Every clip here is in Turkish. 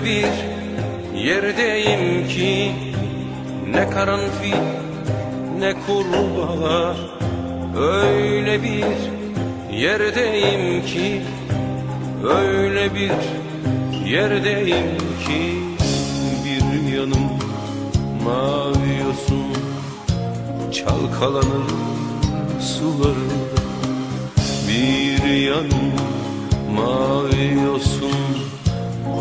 bir yerdeyim ki Ne karanfil ne kurbağa. Öyle bir yerdeyim ki Öyle bir yerdeyim ki. Bir yanım mavi yosun Çalkalanır sularında Bir yanım mavi yosun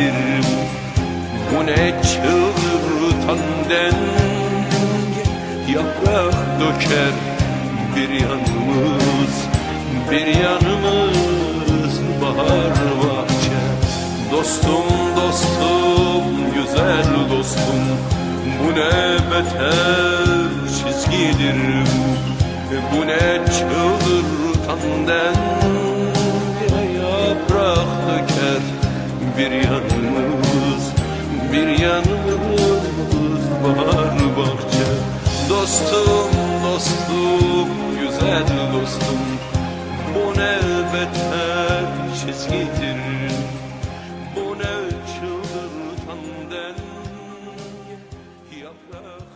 çizgidir bu ne çıldırtan denge? Yaprak döker bir yanımız Bir yanımız bahar bahçe. Dostum dostum güzel dostum Bu ne beter çizgidir. Bu ne çıldırtan denge bir yanımız bir yanımız bahar bahçe. Dostum dostum güzel dostum bu ne beter çizgidir. Bu ne çıldırtan den yaprak